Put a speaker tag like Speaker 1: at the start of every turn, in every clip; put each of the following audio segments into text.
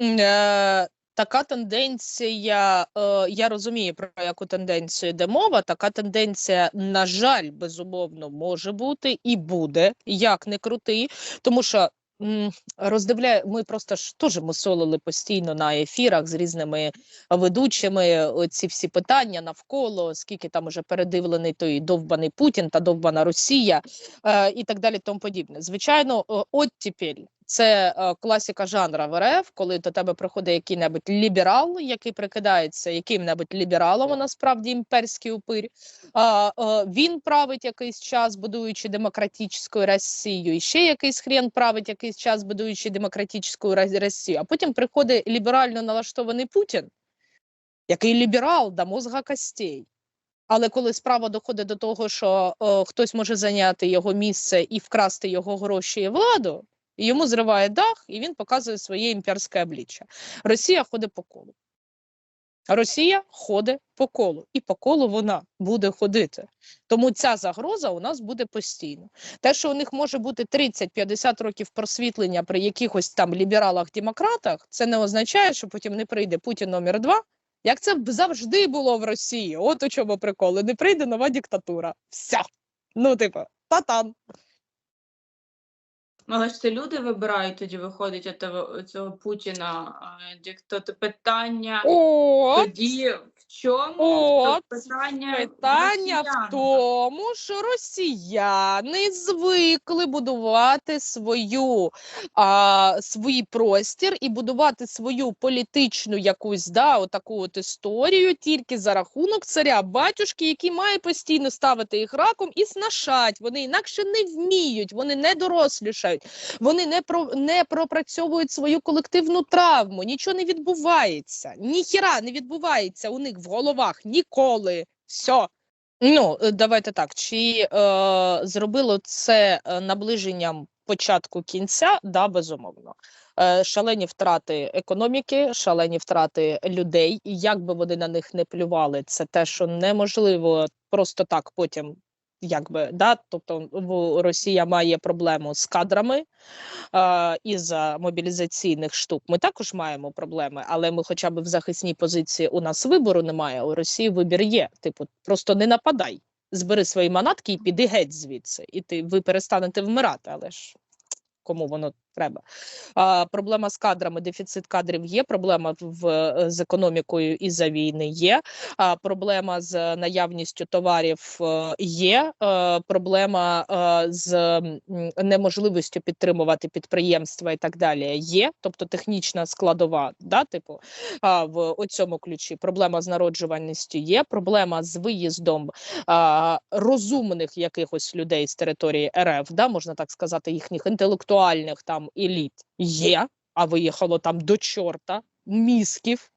Speaker 1: Е, така тенденція, е, я розумію, про яку тенденцію йде мова. Така тенденція, на жаль, безумовно, може бути і буде, як не крути, тому що. Роздивляє, ми просто ж теж мусолили постійно на ефірах з різними ведучими ці всі питання навколо, скільки там уже передивлений той довбаний Путін та довбана Росія е, і так далі. Тому подібне. Звичайно, оттепель це е, класика жанра в РФ, коли до тебе приходить який-небудь ліберал, який прикидається яким-небудь лібералом, а насправді імперський упир. Е, е, він править якийсь час, будуючи демократичну Росію, і ще якийсь хрен править якийсь час, будуючи демократичну Росію. А потім приходить ліберально налаштований Путін, який ліберал до мозга костей. Але коли справа доходить до того, що о, хтось може зайняти його місце і вкрасти його гроші і владу йому зриває дах, і він показує своє імперське обличчя. Росія ходить по колу. Росія ходить по колу, і по колу вона буде ходити. Тому ця загроза у нас буде постійно. Те, що у них може бути 30-50 років просвітлення при якихось там лібералах-демократах, це не означає, що потім не прийде Путін номер два. Як це завжди було в Росії? От у чому приколи. Не прийде нова диктатура. Все. Ну, типу, та-там.
Speaker 2: Ну, але ж це люди вибирають, тоді виходить від того цього Путіна. Тобто питання
Speaker 1: О!
Speaker 2: тоді чому
Speaker 1: От.
Speaker 2: питання
Speaker 1: Питання в тому, що росіяни звикли будувати свою а, свій простір і будувати свою політичну якусь да, отаку от історію тільки за рахунок царя батюшки, який має постійно ставити їх раком і снашать. Вони інакше не вміють, вони не дорослішають вони не про не пропрацьовують свою колективну травму, нічого не відбувається, ніхіра не відбувається у них в головах ніколи. Все. Ну, е, давайте так. Чи е, зробило це е, наближенням початку кінця? Да, безумовно. Е, Шалені втрати економіки, шалені втрати людей, і як би вони на них не плювали, це те, що неможливо просто так потім якби да, тобто в Росія має проблему з кадрами е, із мобілізаційних штук. Ми також маємо проблеми, але ми, хоча б в захисній позиції, у нас вибору немає. У Росії вибір є. Типу, просто не нападай, збери свої манатки і піди геть звідси, і ти ви перестанете вмирати, але ж кому воно треба. А, Проблема з кадрами, дефіцит кадрів є. Проблема в е, з економікою і за війни є. А проблема з наявністю товарів е, є. А, проблема а, е, з неможливістю підтримувати підприємства і так далі. Є, тобто технічна складова, да, типу а, в цьому ключі. Проблема з народжуваністю є. Проблема з виїздом а, розумних якихось людей з території РФ, да, можна так сказати, їхніх інтелектуальних там еліт є, а виїхало там до чорта мізків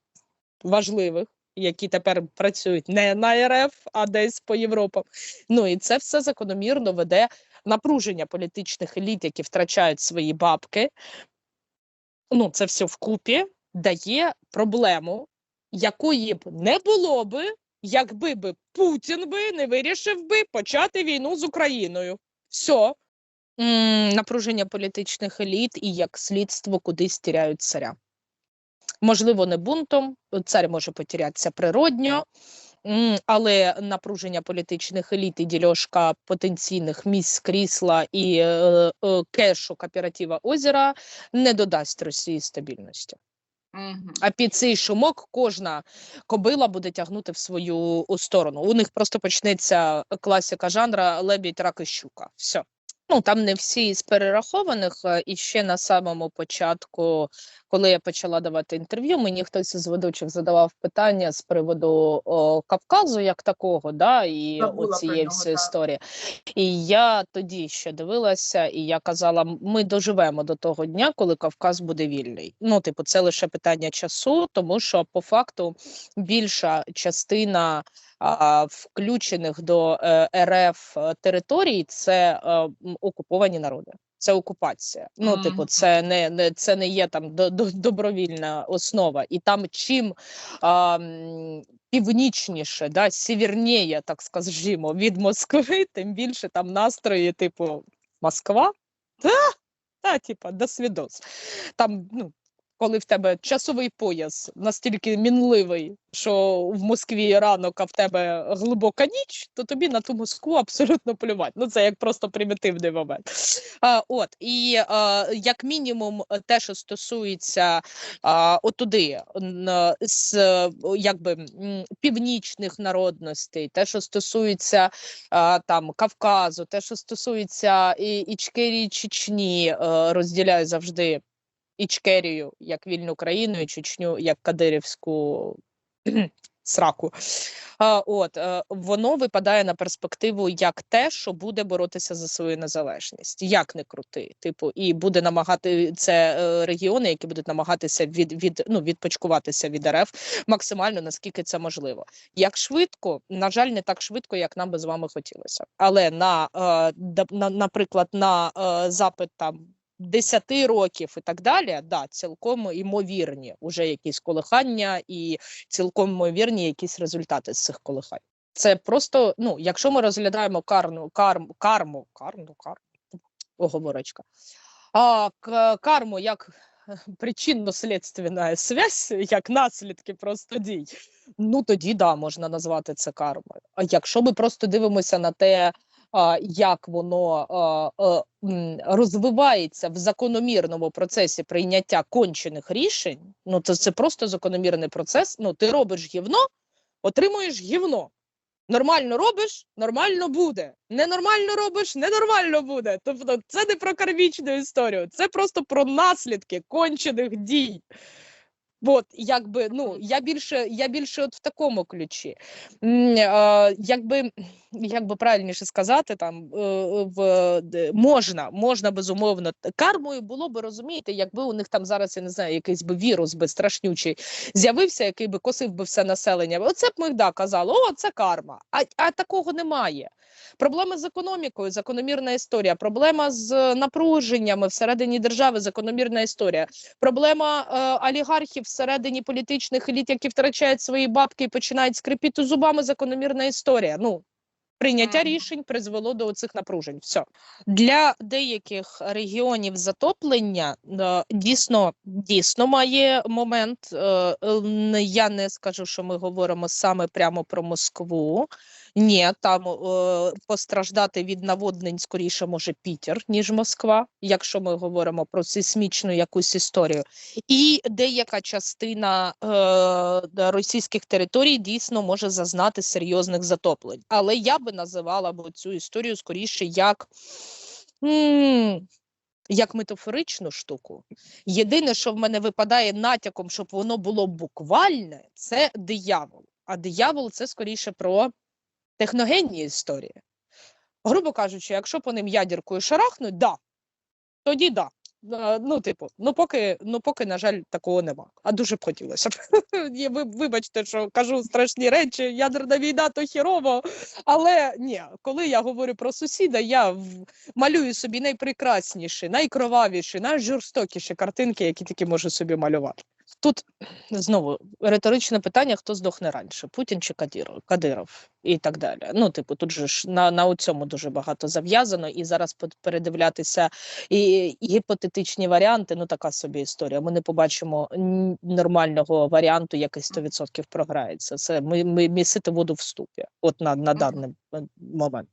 Speaker 1: важливих, які тепер працюють не на РФ, а десь по Європам. Ну і це все закономірно веде напруження політичних еліт, які втрачають свої бабки. Ну, це все вкупі дає проблему, якої б не було би, якби би Путін би не вирішив би почати війну з Україною. Все, напруження політичних еліт і як слідство кудись тіряють царя. Можливо, не бунтом, цар може потерятися природньо, але напруження політичних еліт і дільошка потенційних місць крісла і е, е, кешу кооператива озера не додасть Росії стабільності. Угу. А під цей шумок кожна кобила буде тягнути в свою сторону. У них просто почнеться класика жанра лебідь, рак і щука. Все. Ну там не всі з перерахованих, е, і ще на самому початку, коли я почала давати інтерв'ю, мені хтось із ведучих задавав питання з приводу о, Кавказу як такого, да, і оцієї всієї історії. І я тоді ще дивилася, і я казала: ми доживемо до того дня, коли Кавказ буде вільний. Ну, типу, це лише питання часу, тому що по факту більша частина включених до е, РФ е, територій це окуповані народи. Це окупація. Ну, mm. типу, це не не це не є там до, до, добровільна основа, і там чим а, північніше, да, сіверніє, так скажімо, від Москви, тим більше там настрої, типу Москва. Та, та типа, до свідос. Там ну коли в тебе часовий пояс настільки мінливий, що в Москві ранок, а в тебе глибока ніч, то тобі на ту Москву абсолютно плювати. Ну це як просто примітивний момент. А, от і а, як мінімум, те, що стосується а, отуди, з якби північних народностей, те, що стосується а, там Кавказу, те, що стосується і Ічкерії, Чечні, е, розділяю завжди Ічкерію як вільну країну і Чечню як Кадирівську сраку. От е, воно випадає на перспективу як те, що буде боротися за свою незалежність, як не крути, типу, і буде намагати це е, регіони, які будуть намагатися від, від ну відпочкуватися від РФ максимально наскільки це можливо. Як швидко, на жаль, не так швидко, як нам би з вами хотілося. Але на, е, на наприклад, на запит там. 10 років і так далі, да, цілком імовірні уже якісь колихання і цілком ймовірні якісь результати з цих колихань. Це просто, ну, якщо ми розглядаємо карну, карм, карму, карму, карму, оговорочка, а, карму як е, причинно-слідственна связь, як наслідки просто дій, ну тоді да, можна назвати це кармою. А якщо ми просто дивимося на те, як воно розвивається в закономірному процесі прийняття кончених рішень, ну то це просто закономірний процес. Ну, ти робиш гівно, отримуєш гівно. Нормально робиш, нормально буде. Ненормально робиш, ненормально буде. Тобто, це не про кармічну історію, це просто про наслідки кончених дій. От, якби, ну, я більше, я більше от в такому ключі. Якби, як би правильніше сказати, там е, е, в, можна, можна безумовно. Кармою було би розумієте, якби у них там зараз я не знаю, якийсь би вірус би страшнючий з'явився, який би косив би все населення. Оце б ми да казали, о, це карма. А, а такого немає. Проблеми з економікою, закономірна історія. Проблема з напруженнями всередині держави, закономірна історія. Проблема е, олігархів всередині політичних еліт, які втрачають свої бабки і починають скрипіти зубами, закономірна історія. Ну, прийняття рішень призвело до цих напружень. Все. Для деяких регіонів затоплення е, дійсно, дійсно має момент. Е, е, я не скажу, що ми говоримо саме прямо про Москву. Ні, там е, постраждати від наводнень скоріше може Пітер, ніж Москва, якщо ми говоримо про сейсмічну якусь історію. І деяка частина е, російських територій дійсно може зазнати серйозних затоплень. Але я би називала б цю історію скоріше як. м, Як метафоричну штуку. Єдине, що в мене випадає натяком, щоб воно було буквальне, це диявол. А диявол це скоріше про техногенні історії. Грубо кажучи, якщо по ним ядіркою шарахнуть, да, тоді да. Е, Ну, типу, ну поки, ну поки, на жаль, такого нема. А дуже б хотілося б. Ви, вибачте, що кажу страшні речі, ядерна війна то хірово. Але ні, коли я говорю про сусіда, я малюю собі найпрекрасніші, найкровавіші, найжорстокіші картинки, які тільки можу собі малювати. Тут знову риторичне питання: хто здохне раніше: Путін чи Кадиров і так далі. Ну, типу, тут же ж на, на цьому дуже багато зав'язано, і зараз передивлятися і, і гіпотетичні варіанти, ну така собі історія. Ми не побачимо нормального варіанту, який 100% програється. Це ми, ми місити воду в ступі, от на, на даний е, момент.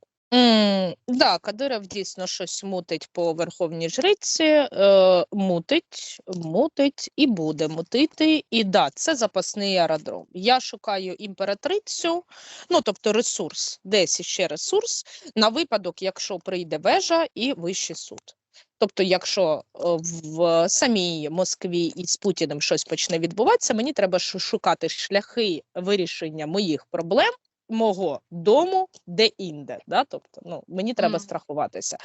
Speaker 1: Да, Кадиров дійсно щось мутить по верховній жриці, е, мутить, мутить і буде мутити. І да, це запасний аеродром. Я шукаю імператрицю, ну тобто ресурс, десь іще ресурс, на випадок, якщо прийде вежа і вищий суд. Тобто, якщо е, в самій Москві і з Путіним щось почне відбуватися, мені треба шукати шляхи вирішення моїх проблем мого дому де-інде. Да? Тобто, ну, мені треба
Speaker 2: Мгм.
Speaker 1: страхуватися.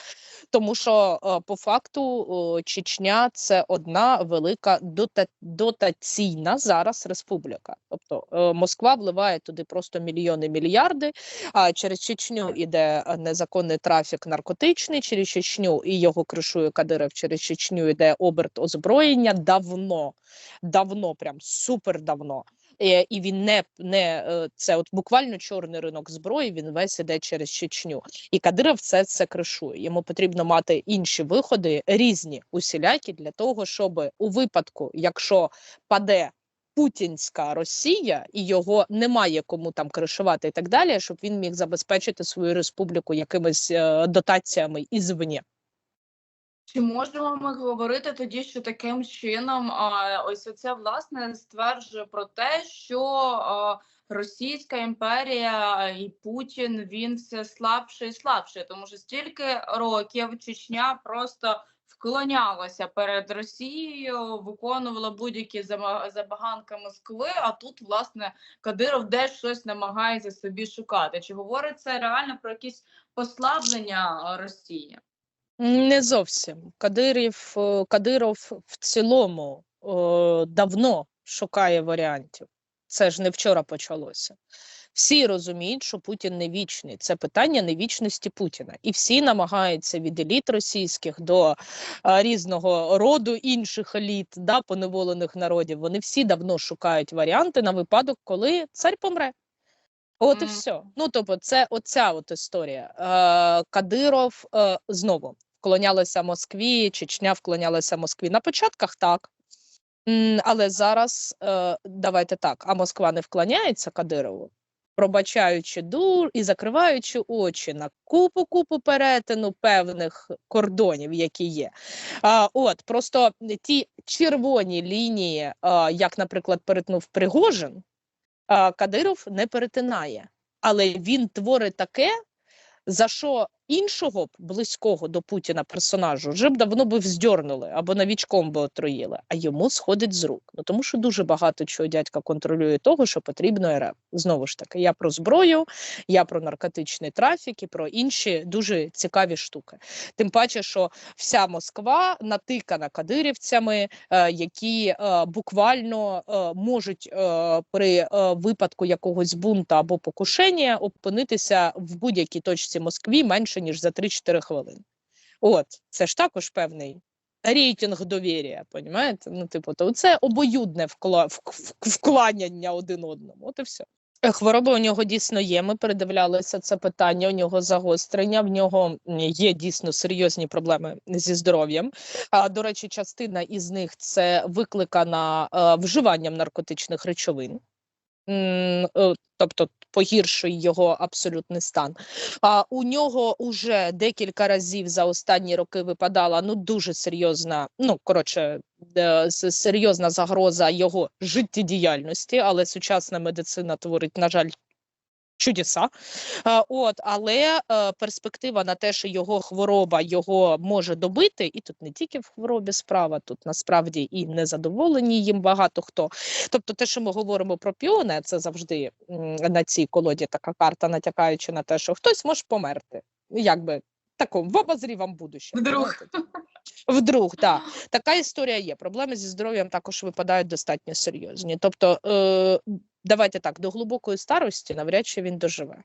Speaker 1: Тому що е, по факту Чечня це одна велика дота- дотаційна зараз республіка. Тобто е, Москва вливає туди просто мільйони мільярди. А через Чечню іде незаконний трафік наркотичний, через Чечню і його кришує Кадиров, через Чечню йде оберт озброєння давно, давно, прям супер давно. Е, і він не, не е, це от буквально чорний ринок зброї. Він весь іде через Чечню. І Кадиров це це кришує. Йому потрібно мати інші виходи, різні усілякі для того, щоб у випадку, якщо паде. Путінська Росія і його немає кому там кришувати і так далі, щоб він міг забезпечити свою республіку якимись е, дотаціями ізвні.
Speaker 2: Чи можемо ми говорити тоді, що таким чином а, ось оце власне стверджує про те, що а, Російська імперія і Путін він все слабше і слабше, тому що стільки років Чечня просто вклонялася перед Росією, виконувала будь-які забаганки Москви. А тут, власне, Кадиров десь щось намагається собі шукати. Чи говорить це реально про якісь послаблення Росії?
Speaker 1: Не зовсім. Кадирів, е, Кадиров в цілому е, давно шукає варіантів. Це ж не вчора почалося. Всі розуміють, що Путін не вічний. Це питання невічності Путіна. І всі намагаються від еліт російських до е, різного роду інших еліт, да, поневолених народів. Вони всі давно шукають варіанти на випадок, коли цар помре. От і все. Ну тобто, це оця от історія. Е, Кадиров е, знову вклонялися Москві, Чечня вклонялася Москві. На початках так. Але зараз е, давайте так: а Москва не вклоняється Кадирову, пробачаючи дур і закриваючи очі на купу купу перетину певних кордонів, які є. От просто ті червоні лінії, як, наприклад, перетнув Пригожин, Кадиров не перетинає, але він творить таке, за що іншого близького до Путіна персонажу вже б давно би вздьорнули або навічком би отруїли, а йому сходить з рук. Ну тому що дуже багато чого дядька контролює того, що потрібно РФ. Знову ж таки, я про зброю, я про наркотичний трафік і про інші дуже цікаві штуки. Тим паче, що вся Москва натикана кадирівцями, е, які е, буквально е, можуть при випадку якогось бунту або покушення опинитися в будь-якій точці Москві менше ніж за 3-4 хвилини. От це ж також певний. Рейтинг довір'я, понімаєте? Ну, типу, то це обоюдне вкла... вк- вк- вкланяння один одному. От і все. Хвороба у нього дійсно є. Ми передивлялися це питання. У нього загострення. В нього є дійсно серйозні проблеми зі здоров'ям. А до речі, частина із них це викликана е, вживанням наркотичних речовин. Е, Тобто погіршує його абсолютний стан. А у нього уже декілька разів за останні роки випадала ну дуже серйозна, ну коротше, е, серйозна загроза його життєдіяльності, але сучасна медицина творить, на жаль, чудеса. От, але е, перспектива на те, що його хвороба його може добити, і тут не тільки в хворобі справа, тут насправді і незадоволені їм багато хто. Тобто, те, що ми говоримо про піони, це завжди на цій колоді така карта, натякаючи на те, що хтось може померти. Якби такому в обозрівам будущем.
Speaker 2: Вдруг.
Speaker 1: Вдруг, так. Така історія є. Проблеми зі здоров'ям також випадають достатньо серйозні. Тобто, е, давайте так, до глибокої старості навряд чи він доживе.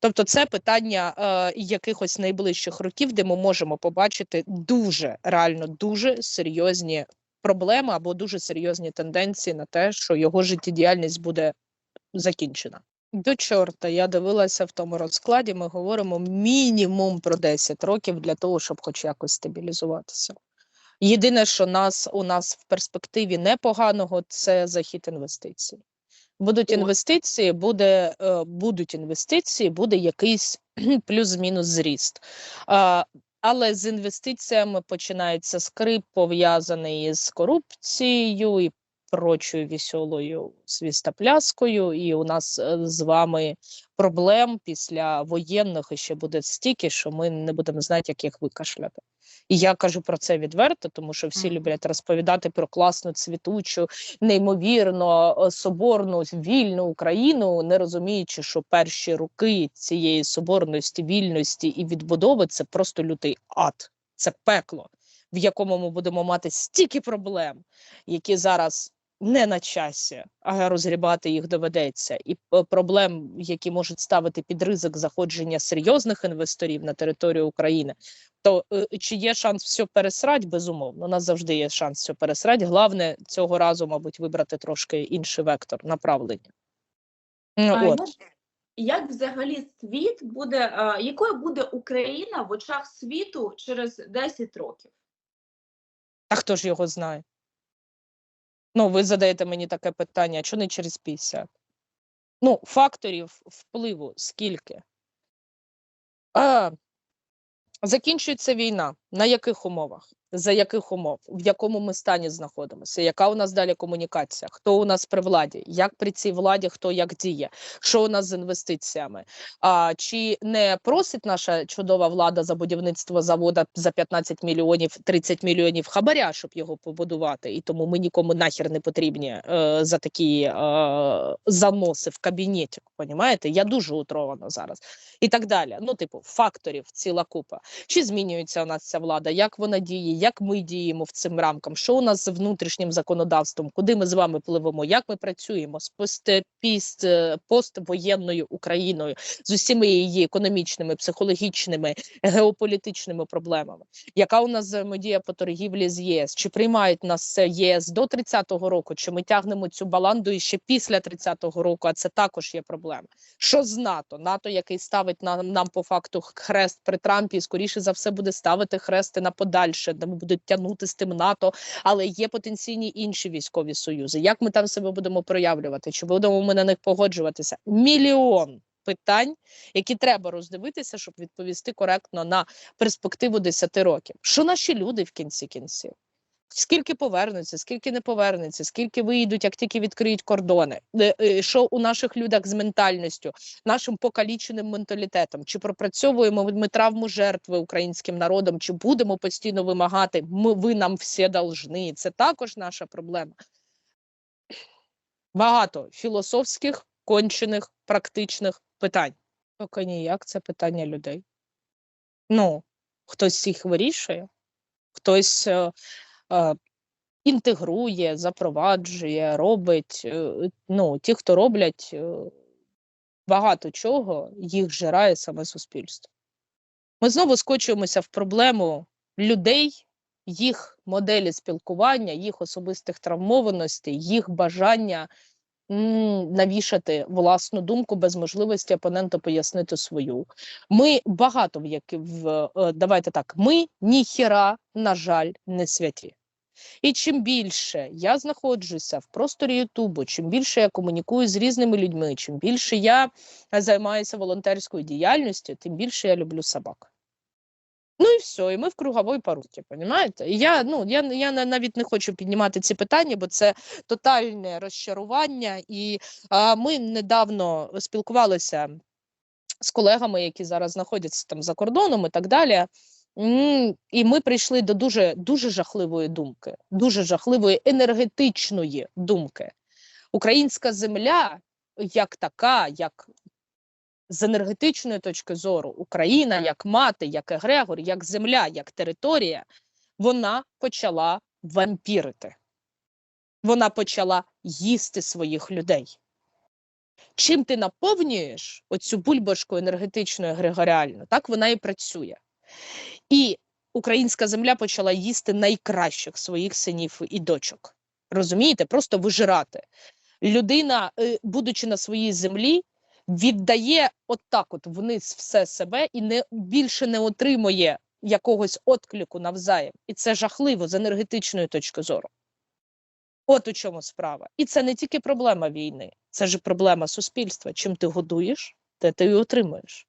Speaker 1: Тобто, це питання е, якихось найближчих років, де ми можемо побачити дуже реально дуже серйозні проблеми або дуже серйозні тенденції на те, що його життєдіяльність буде закінчена. До чорта, я дивилася в тому розкладі. Ми говоримо мінімум про 10 років для того, щоб хоч якось стабілізуватися. Єдине, що нас у нас в перспективі непоганого, це захід інвестицій. Будуть інвестиції, буде, е, будуть інвестиції, буде якийсь плюс-мінус зріст. Але з інвестиціями починається скрип, пов'язаний із корупцією і прочою веселою свістопляскою. І у нас е, з вами проблем після воєнних ще буде стільки, що ми не будемо знати, як їх викашляти. І я кажу про це відверто, тому що всі люблять розповідати про класну цвітучу, неймовірно е, соборну вільну Україну, не розуміючи, що перші роки цієї соборності, вільності і відбудови це просто лютий ад, це пекло, в якому ми будемо мати стільки проблем, які зараз не на часі, а розгрібати їх доведеться, і е, проблем, які можуть ставити під ризик заходження серйозних інвесторів на територію України. То е, чи є шанс все пересрать? Безумовно, у нас завжди є шанс все пересрать. Головне цього разу, мабуть, вибрати трошки інший вектор направлення. Ну,
Speaker 2: А
Speaker 1: От.
Speaker 2: як, як взагалі світ буде, а, якою буде Україна в очах світу через 10 років?
Speaker 1: А хто ж його знає? Ну, ви задаєте мені таке питання, що не через 50? Ну, факторів впливу скільки? А, закінчується війна. На яких умовах? За яких умов? В якому ми стані знаходимося? Яка у нас далі комунікація? Хто у нас при владі? Як при цій владі хто як діє? Що у нас з інвестиціями? А, чи не просить наша чудова влада за будівництво завода за 15 мільйонів 30 мільйонів хабаря, щоб його побудувати? І тому ми нікому нахер не потрібні е, за такі е, заноси в кабінеті. Понімаєте? Я дуже утрована зараз. І так далі. Ну, типу, факторів ціла купа. Чи змінюється у нас ця влада? Як вона діє? Як ми діємо в цим рамкам? Що у нас з внутрішнім законодавством? Куди ми з вами пливемо? Як ми працюємо з е, поствоєнною Україною з усіма її економічними, психологічними, геополітичними проблемами? Яка у нас взаємодія по торгівлі з ЄС? Чи приймають нас е, ЄС до 30-го року? Чи ми тягнемо цю баланду і ще після 30-го року? А це також є проблема. Що з НАТО? НАТО, який ставить нам, нам по факту хрест при Трампі, скоріше за все буде ставити хрести на подальше, ми будуть тягнути з тим НАТО, але є потенційні інші військові союзи. Як ми там себе будемо проявлювати? Чи будемо ми на них погоджуватися? Мільйон питань, які треба роздивитися, щоб відповісти коректно на перспективу 10 років. Що наші люди в кінці кінців? Скільки повернуться, скільки не повернуться, скільки виїдуть, як тільки відкриють кордони, Е, е, що у наших людях з ментальністю, нашим покаліченим менталітетом, чи пропрацьовуємо ми травму жертви українським народом, чи будемо постійно вимагати, ми ви нам всі должны. Це також наша проблема. Багато філософських, кончених, практичних питань. Поки ніяк це питання людей. Ну, хтось їх вирішує, хтось е, інтегрує, запроваджує, робить. е, Ну, ті, хто роблять е, багато чого, їх жирає саме суспільство. Ми знову скочуємося в проблему людей, їх моделі спілкування, їх особистих травмованостей, їх бажання навішати власну думку без можливості опоненту пояснити свою. Ми багато в які в е, давайте так, ми ніхіра, на жаль, не святі. І чим більше я знаходжуся в просторі Ютубу, чим більше я комунікую з різними людьми, чим більше я займаюся волонтерською діяльністю, тим більше я люблю собак. Ну і все, і ми в круговій поруці, понімаєте? І я, ну, я, я навіть не хочу піднімати ці питання, бо це тотальне розчарування. І а, ми недавно спілкувалися з колегами, які зараз знаходяться там за кордоном і так далі. І ми прийшли до дуже дуже жахливої думки, дуже жахливої енергетичної думки. Українська земля, як така, як з енергетичної точки зору, Україна як мати, як егрегор, як земля, як територія, вона почала вампірити. Вона почала їсти своїх людей. Чим ти наповнюєш оцю бульбашку енергетичну егрегоріальну, так вона і працює. І українська земля почала їсти найкращих своїх синів і дочок. Розумієте, просто вижирати. Людина, е, будучи на своїй землі, віддає отак от вниз все себе і не більше не отримує якогось отклику навзаєм. І це жахливо з енергетичної точки зору. От у чому справа. І це не тільки проблема війни, це ж проблема суспільства. Чим ти годуєш, те ти і отримуєш.